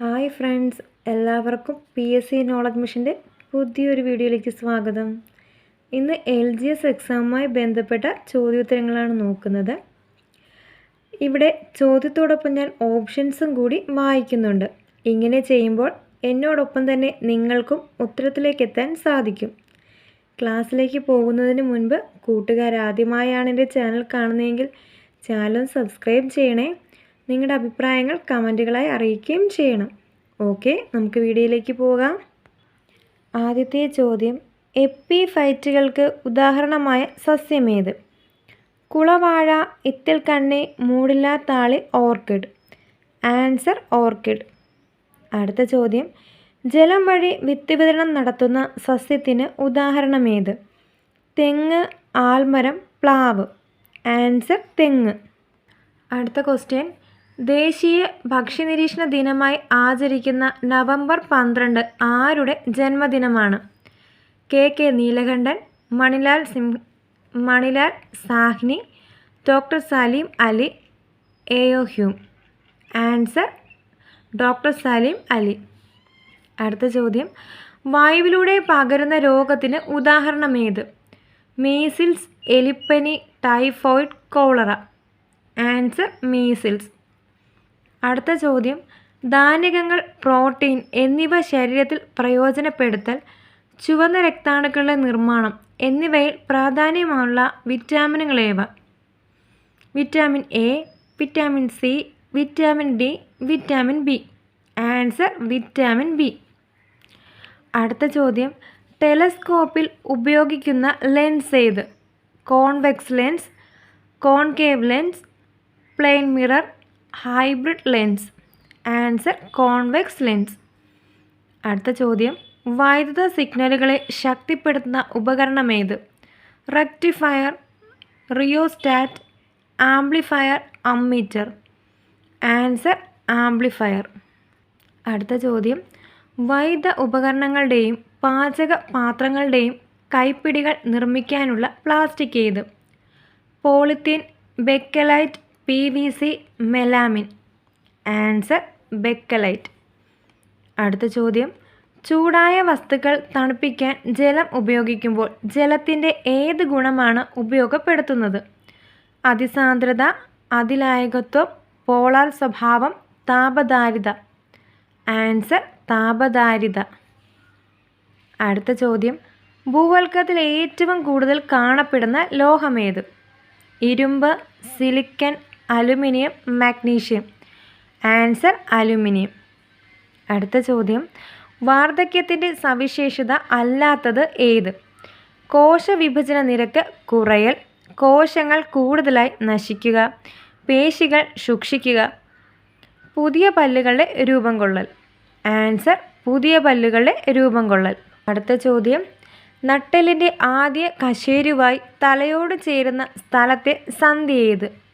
Hi friends എല്ലാവർക്കും P S C knowledge മിഷന്റെ പുതിയൊരു വീഡിയോയിലേക്ക് സ്വാഗതം. ഇന്ന് എൽ ജി എസ് എക്സാമുമായി ബന്ധപ്പെട്ട ചോദ്യോത്തരങ്ങളാണ് നോക്കുന്നത്. ഇവിടെ ചോദ്യത്തോടൊപ്പം ഞാൻ ഓപ്ഷൻസും കൂടി വായിക്കുന്നുണ്ട്. ഇങ്ങനെ ചെയ്യുമ്പോൾ എന്നോടൊപ്പം തന്നെ നിങ്ങൾക്കും ഉത്തരത്തിലേക്ക് എത്താൻ സാധിക്കും. ക്ലാസ്സിലേക്ക് പോകുന്നതിന് മുൻപ് കൂട്ടുകാർ ആദ്യമായാണ് എന്റെ ചാനൽ കാണുന്നതെങ്കിൽ ചാനൽ സബ്സ്ക്രൈബ് ചെയ്യണേ. നിങ്ങളുടെ അഭിപ്രായങ്ങൾ കമന്റുകളായി അറിയിക്കുകയും ചെയ്യണം. ഓക്കെ നമുക്ക് വീഡിയോയിലേക്ക് പോകാം. ആദ്യത്തെ ചോദ്യം. എപ്പി ഫൈറ്റുകൾക്ക് ഉദാഹരണമായ സസ്യമേത് കുളവാഴ ഇത്തിൽ കണ്ണി മൂടില്ലാത്താളി താളി ഓർക്കിഡ്. Answer orchid. അടുത്ത ചോദ്യം. ജലം വഴി വിത്ത് വിതരണം നടത്തുന്ന സസ്യത്തിന് ഉദാഹരണമേത് തെങ്ങ് ആൽമരം പ്ലാവ്. ആൻസർ തെങ്ങ്. അടുത്ത ക്വസ്റ്റ്യൻ. ദേശീയ ഭക്ഷ്യനിരീക്ഷണ ദിനമായി ആചരിക്കുന്ന നവംബർ പന്ത്രണ്ട് ആരുടെ ജന്മദിനമാണ്? K K Neelakantan Manilal SIM Manilal Sahni doctor Salim Ali A O Hume. Answer doctor Salim Ali. അടുത്ത ചോദ്യം. വായുവിലൂടെ പകരുന്ന രോഗത്തിന് ഉദാഹരണമേത്? മീസിൽസ് എലിപ്പനി ടൈഫോയിഡ് കോളറ. Answer measles. അടുത്ത ചോദ്യം. ധാന്യകങ്ങൾ പ്രോട്ടീൻ എന്നിവ ശരീരത്തിൽ പ്രയോജനപ്പെടുത്തൽ ചുവന്ന രക്താണുക്കളുടെ നിർമ്മാണം എന്നിവയിൽ പ്രാധാന്യമുള്ള വിറ്റാമിനുകളേവ vitamin A vitamin C vitamin D vitamin B. Answer vitamin B. അടുത്ത ചോദ്യം. ടെലസ്കോപ്പിൽ ഉപയോഗിക്കുന്ന ലെൻസ് ഏത്? Convex lens concave lens plane mirror hybrid lens. Answer convex lens. അടുത്ത ചോദ്യം. വൈദ്യുത സിഗ്നലുകളെ ശക്തിപ്പെടുത്തുന്ന ഉപകരണമേത്? Rectifier rheostat amplifier ammeter. Answer amplifier. അടുത്ത ചോദ്യം. വൈദ്യുത ഉപകരണങ്ങളുടെയും പാചക പാത്രങ്ങളുടെയും കൈപ്പിടികൾ നിർമ്മിക്കാനുള്ള പ്ലാസ്റ്റിക് ഏത്? Polythene bakelite P V C melamine answer bakelite അടുത്ത ചോദ്യം. ചൂടായ വസ്തുക്കൾ തണുപ്പിക്കാൻ ജലം ഉപയോഗിക്കുമ്പോൾ ജലത്തിന്റെ ഏത് ഗുണമാണ് ഉപയോഗപ്പെടുത്തുന്നത്? അതിസാന്ദ്രത അതിലായകത്വം പോളാർ സ്വഭാവം താപധാരിത ആൻസർ താപധാരിത അടുത്ത ചോദ്യം. ഭൂവൽക്കത്തിൽ ഏറ്റവും കൂടുതൽ കാണപ്പെടുന്ന ലോഹമേത് ഇരുമ്പ് silicon aluminium magnesium. Answer aluminium. അടുത്ത ചോദ്യം. വാർദ്ധക്യത്തിന്റെ സവിശേഷത അല്ലാത്തത് ഏത്? കോശവിഭജന നിരക്ക് കുറയൽ കോശങ്ങൾ കൂടുതലായി നശിക്കുക പേശികൾ സൂക്ഷിക്കുക. പുതിയ പല്ലുകളുടെ രൂപം കൊള്ളൽ. ആൻസർ പുതിയ പല്ലുകളുടെ രൂപം കൊള്ളൽ. അടുത്ത ചോദ്യം. നട്ടലിന്റെ ആദ്യ കശേരുവായി തലയോട് ചേരുന്ന സ്ഥലത്തെ സന്ധി ഏത്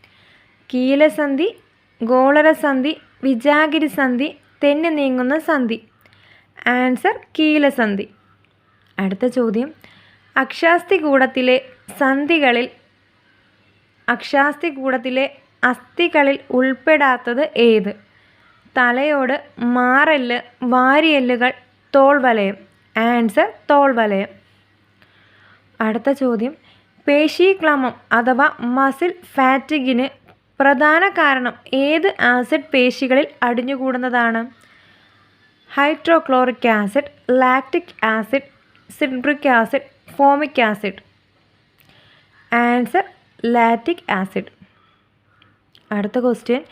കീലസന്ധി ഗോളരസന്ധി വിജാഗിരി സന്ധി തെന്നി നീങ്ങുന്ന സന്ധി. ആൻസർ കീലസന്ധി. അടുത്ത ചോദ്യം. അക്ഷാസ്തികൂടത്തിലെ സന്ധികളിൽ അക്ഷാസ്തികൂടത്തിലെ അസ്ഥികളിൽ ഉൾപ്പെടാത്തത് ഏത്? തലയോട് മാറൽ വാരിയല്ലുകൾ തോൾവലയം. ആൻസർ തോൾവലയം. അടുത്ത ചോദ്യം. പേശീക്ലമം അഥവാ മസിൽ ഫാറ്റിഗിന് പ്രധാന കാരണം ഏത് ആസിഡ് പേശികളിൽ അടിഞ്ഞുകൂടുന്നതാണ്? Hydrochloric acid lactic acid citric acid formic acid. Answer lactic acid. അടുത്ത ക്വസ്റ്റ്യൻ.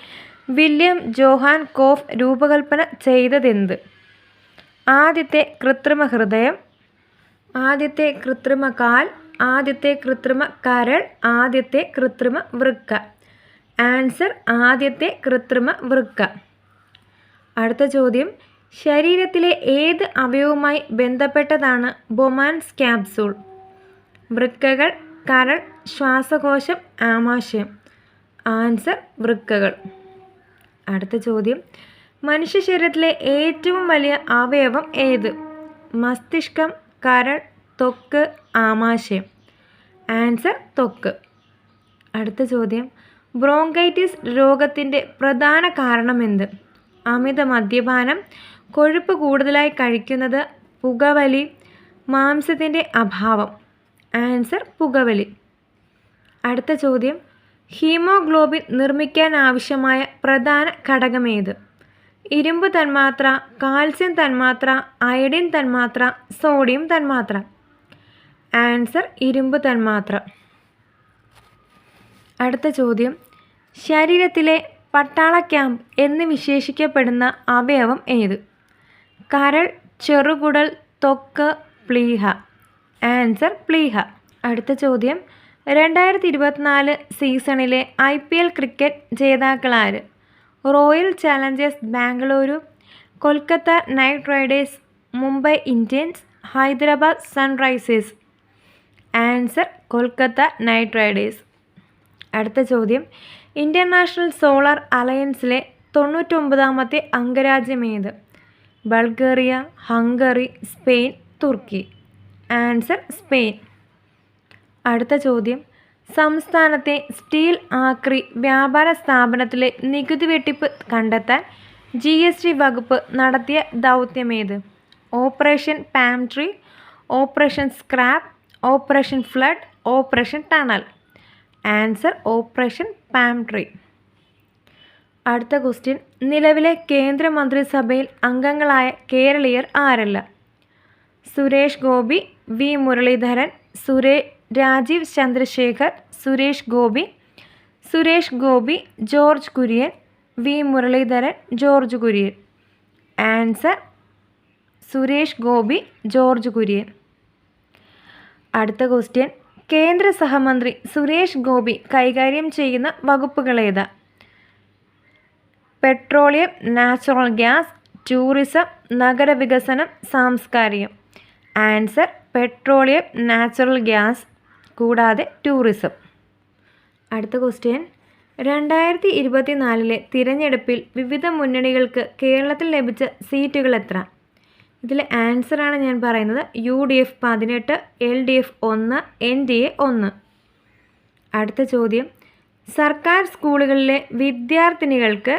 വില്യം ജോഹാൻ കോഫ് രൂപകൽപ്പന ചെയ്തതെന്ത്? ആദ്യത്തെ കൃത്രിമ ഹൃദയം ആദ്യത്തെ കൃത്രിമ കാൽ ആദ്യത്തെ കൃത്രിമ കരൾ ആദ്യത്തെ കൃത്രിമ വൃക്ക. ആൻസർ ആദ്യത്തെ കൃത്രിമ വൃക്ക. അടുത്ത ചോദ്യം. ശരീരത്തിലെ ഏത് അവയവുമായി ബന്ധപ്പെട്ടതാണ് ബൊമാൻസ് ക്യാപ്സൂൾ വൃക്കകൾ കരൾ ശ്വാസകോശം ആമാശയം. ആൻസർ വൃക്കകൾ. അടുത്ത ചോദ്യം. മനുഷ്യ ശരീരത്തിലെ ഏറ്റവും വലിയ അവയവം ഏത്? മസ്തിഷ്കം കരൾ ത്വക്ക് ആമാശയം. ആൻസർ ത്വക്ക് അടുത്ത ചോദ്യം. ബ്രോങ്കൈറ്റിസ് രോഗത്തിന്റെ പ്രധാന കാരണമെന്ത്? അമിത മദ്യപാനം കൊഴുപ്പ് കൂടുതലായി കഴിക്കുന്നത് പുകവലി മാംസത്തിന്റെ അഭാവം. ആൻസർ പുകവലി. അടുത്ത ചോദ്യം. ഹീമോഗ്ലോബിൻ നിർമ്മിക്കാൻ ആവശ്യമായ പ്രധാന ഘടകമേത്? ഇരുമ്പ് തന്മാത്ര കാൽസ്യം തന്മാത്ര അയഡിൻ തന്മാത്ര സോഡിയം തന്മാത്ര. ആൻസർ ഇരുമ്പ് തന്മാത്ര. അടുത്ത ചോദ്യം. ശരീരത്തിലെ പട്ടാള ക്യാമ്പ് എന്ന് വിശേഷിക്കപ്പെടുന്ന അവയവം ഏത്? കരൾ ചെറുകുടൽ തൊക്ക് പ്ലീഹ. ആൻസർ പ്ലീഹ. അടുത്ത ചോദ്യം. രണ്ടായിരത്തി ഇരുപത്തിനാല് സീസണിലെ I P L cricket ജേതാക്കളാര് royal challengers Bengaluru Kolkata knight riders Mumbai Indians Hyderabad sunrisers. Answer Kolkata knight riders. അടുത്ത ചോദ്യം. ഇന്റർനാഷണൽ സോളാർ അലയൻസിലെ തൊണ്ണൂറ്റൊമ്പതാമത്തെ അംഗരാജ്യമേത് Bulgaria Hungary Spain Turkey. Answer Spain. അടുത്ത ചോദ്യം. സംസ്ഥാനത്തെ സ്റ്റീൽ ആക്രി വ്യാപാര സ്ഥാപനത്തിലെ നികുതി വെട്ടിപ്പ് കണ്ടെത്താൻ ജി എസ് ടി വകുപ്പ് നടത്തിയ ദൗത്യമേത് operation palm tree operation scrap operation flood operation tunnel. Answer operation palm tree അടുത്ത ക്വസ്റ്റ്യൻ. നിലവിലെ കേന്ദ്രമന്ത്രിസഭയിൽ അംഗങ്ങളായ കേരളീയർ ആരല്ല? സുരേഷ് ഗോപി വി. മുരളീധരൻ സുരേ Rajeev Chandrasekhar Suresh Gopi Suresh Gopi George Kurian V. Muraleedharan George Kurian. Answer Suresh Gopi George Kurian. അടുത്ത ക്വസ്റ്റ്യൻ. കേന്ദ്ര സഹമന്ത്രി സുരേഷ് ഗോപി കൈകാര്യം ചെയ്യുന്ന വകുപ്പുകളേത് പെട്രോളിയം നാച്ചുറൽ ഗ്യാസ് ടൂറിസം നഗരവികസനം സാംസ്കാരികം. ആൻസർ പെട്രോളിയം നാച്ചുറൽ ഗ്യാസ് കൂടാതെ ടൂറിസം. അടുത്ത ക്വസ്റ്റ്യൻ. രണ്ടായിരത്തി ഇരുപത്തിനാലിലെ തിരഞ്ഞെടുപ്പിൽ വിവിധ മുന്നണികൾക്ക് കേരളത്തിൽ ലഭിച്ച സീറ്റുകൾ എത്ര? ഇതിൽ ആൻസറാണ് ഞാൻ പറയുന്നത് യു ഡി എഫ് പതിനെട്ട് എൽ ഡി എഫ് ഒന്ന് എൻ ഡി എ ഒന്ന്. അടുത്ത ചോദ്യം. സർക്കാർ സ്കൂളുകളിലെ വിദ്യാർത്ഥിനികൾക്ക്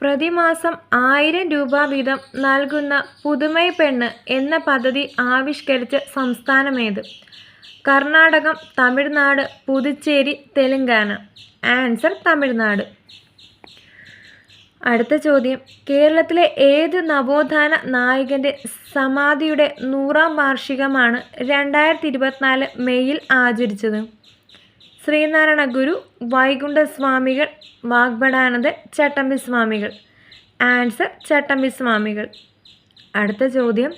പ്രതിമാസം ആയിരം രൂപ വീതം നൽകുന്ന പുതുമൈ പെണ്ണ് എന്ന പദ്ധതി ആവിഷ്കരിച്ച സംസ്ഥാനമേത്? കർണാടകം തമിഴ്നാട് പുതുച്ചേരി തെലങ്കാന. ആൻസർ തമിഴ്നാട്. അടുത്ത ചോദ്യം. കേരളത്തിലെ ഏത് നവോത്ഥാന നായകന്റെ സമാധിയുടെ നൂറാം വാർഷികമാണ് രണ്ടായിരത്തി ഇരുപത്തിനാല് മെയ്യിൽ ആചരിച്ചത്? ശ്രീനാരായണ ഗുരു വൈകുണ്ഠസ്വാമികൾ വാഗ്ഭടാനന്ദൻ ചട്ടമ്പി സ്വാമികൾ ആൻസർ ചട്ടമ്പി സ്വാമികൾ അടുത്ത ചോദ്യം.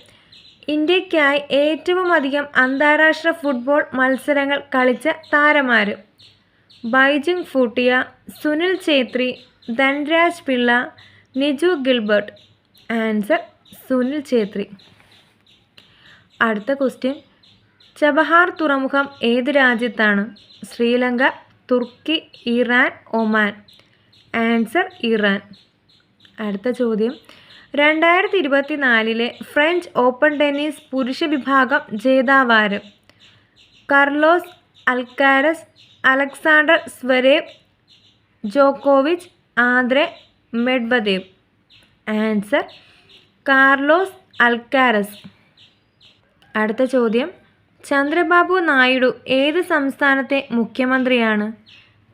ഇന്ത്യക്കായി ഏറ്റവും അധികം അന്താരാഷ്ട്ര ഫുട്ബോൾ മത്സരങ്ങൾ കളിച്ച താരമാര്? ബൈജിങ് ഫൂട്ടിയ സുനിൽ ഛേത്രി ധൻരാജ് പിള്ള നിജു ഗിൽബർട്ട് ആൻസർ സുനിൽ ഛേത്രി. അടുത്ത ക്വസ്റ്റ്യൻ ചബഹാർ തുറമുഖം ഏത് രാജ്യത്താണ്? Sri Lanka Turkey Iran Oman. Answer Iran. അടുത്ത ചോദ്യം. രണ്ടായിരത്തി ഇരുപത്തി നാലിലെ ഫ്രഞ്ച് ഓപ്പൺ ടെന്നീസ് പുരുഷ വിഭാഗം ജേതാവാര്? കർലോസ് അൽക്കാരസ് അലക്സാണ്ടർ സ്വരേവ് ജോക്കോവിച്ച് Andrey Medvedev. Answer Carlos Alcaraz. അടുത്ത ചോദ്യം ചന്ദ്രബാബു നായിഡു ഏത് സംസ്ഥാനത്തെ മുഖ്യമന്ത്രിയാണ്?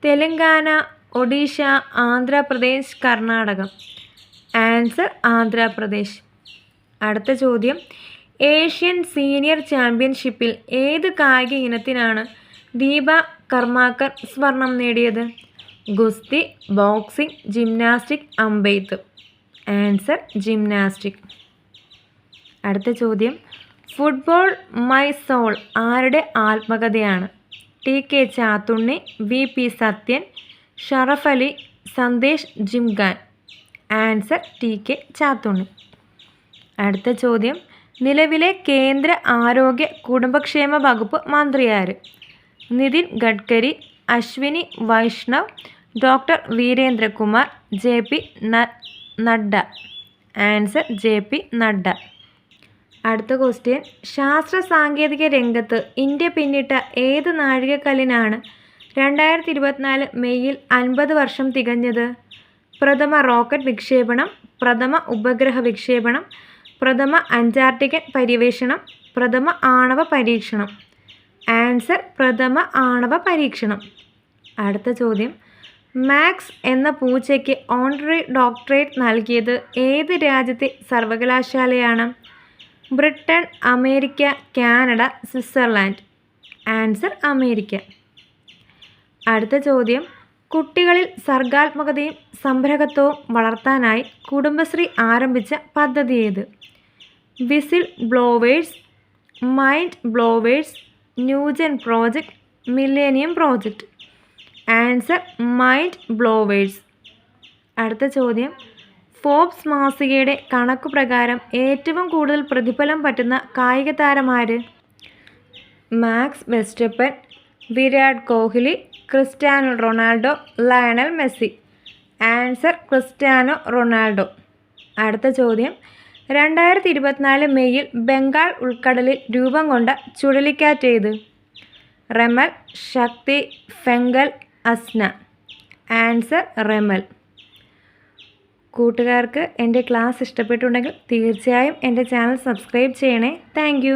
തെലങ്കാന ഒഡീഷ ആന്ധ്രാപ്രദേശ് കർണാടക. ആൻസർ ആന്ധ്രാപ്രദേശ്. അടുത്ത ചോദ്യം ഏഷ്യൻ സീനിയർ ചാമ്പ്യൻഷിപ്പിൽ ഏത് കായിക ഇനത്തിനാണ് ദീപ കർമാക്കർ സ്വർണം നേടിയത്? ഗുസ്തി ബോക്സിംഗ് ജിംനാസ്റ്റിക് അമ്പെയ്ത്ത്. Answer gymnastic. അടുത്ത ചോദ്യം. ഫുട്ബോൾ മൈ സോൾ ആരുടെ ആത്മകഥയാണ്? T K Chathunni V P Sathyan Sharaf Ali Sandesh Jhingan. Answer T K Chathunni. അടുത്ത ചോദ്യം. നിലവിലെ കേന്ദ്ര ആരോഗ്യ കുടുംബക്ഷേമ വകുപ്പ് മന്ത്രിയാര്? Nitin Gadkari Ashwini Vaishnaw doctor Virendra Kumar J P Nadda. Answer J P Nadda. അടുത്ത question. ശാസ്ത്ര സാങ്കേതിക രംഗത്ത് ഇന്ത്യ പിന്നിട്ട ഏത് നാഴികക്കല്ലിനാണ് രണ്ടായിരത്തി ഇരുപത്തിനാല് മെയ്യിൽ അൻപത് വർഷം തികഞ്ഞത്? പ്രഥമ റോക്കറ്റ് വിക്ഷേപണം പ്രഥമ ഉപഗ്രഹ വിക്ഷേപണം പ്രഥമ അന്റാർട്ടിക്കൻ പര്യവേഷണം പ്രഥമ ആണവ പരീക്ഷണം. ആൻസർ പ്രഥമ ആണവ പരീക്ഷണം. അടുത്ത ചോദ്യം. മാക്സ് എന്ന പൂച്ചയ്ക്ക് ഓണററി ഡോക്ടറേറ്റ് നൽകിയത് ഏത് രാജ്യത്തെ സർവകലാശാലയാണ്? Britain America Canada Switzerland. Answer America. അടുത്ത ചോദ്യം. കുട്ടികളിൽ സർഗാത്മകതയും സംരംഭകത്വവും വളർത്താനായി കുടുംബശ്രീ ആരംഭിച്ച പദ്ധതി ഏത്? Whistle blowers mind blowers new gen project millennium project answer mind blowers. അടുത്ത ചോദ്യം. ഫോബ്സ് മാസികയുടെ കണക്കു പ്രകാരം ഏറ്റവും കൂടുതൽ പ്രതിഫലം പറ്റുന്ന കായിക താരമാര് Max Verstappen Virat Kohli Cristiano Ronaldo Lionel Messi. Answer Cristiano Ronaldo. അടുത്ത ചോദ്യം. രണ്ടായിരത്തി ഇരുപത്തിനാല് മെയ്യിൽ ബംഗാൾ ഉൾക്കടലിൽ രൂപം കൊണ്ട ചുഴലിക്കാറ്റ് ഏത്? Remal Shakti Fengal Asna. Answer Remal. കൂട്ടുകാർക്ക് എന്റെ ക്ലാസ് ഇഷ്ടപ്പെട്ടുണ്ടെങ്കിൽ തീർച്ചയായും എന്റെ ചാനൽ സബ്സ്ക്രൈബ് ചെയ്യണേ. താങ്ക്